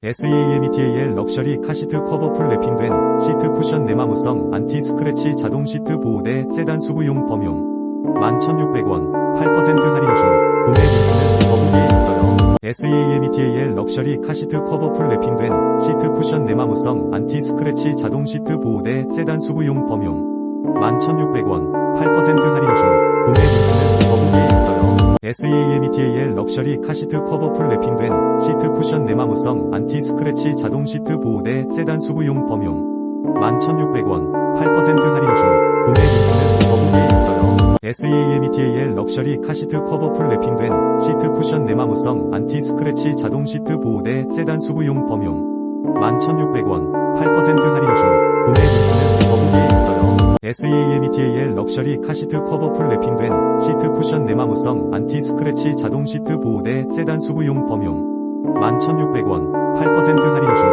SEMETAL 럭셔리 카시트 커버풀 랩핑된 시트 쿠션 내마무성 안티 스크래치 자동 시트 보호대 세단 수구용 범용 11,600원 8% 할인 중 구매 링크는 더보기에 있어요. SEMETAL 럭셔리 카시트 커버풀 랩핑된 시트 쿠션 내마무성 안티 스크래치 자동 시트 보호대 세단 수구용 범용 11,600원 8% 할인 중 있어요. SEMETAL 럭셔리 카시트 커버풀 랩핑된 시트 쿠션 내마무성 안티 스크래치 자동 시트 보호대 세단 수구용 범용 11,600원 8% 할인 중 구매 링크는 더보기에 있어요. SEMETAL 럭셔리 카시트 커버풀 랩핑된 시트 쿠션 내마무성 안티 스크래치 자동 시트 보호대 세단 수구용 범용 11,600원 8% 할인 중 있어요. SEMETAL 럭셔리 카시트 커버풀 랩핑된 시트 쿠션 내마무성 안티 스크래치 자동 시트 보호대 세단 수구용 범용 11,600원 8% 할인 중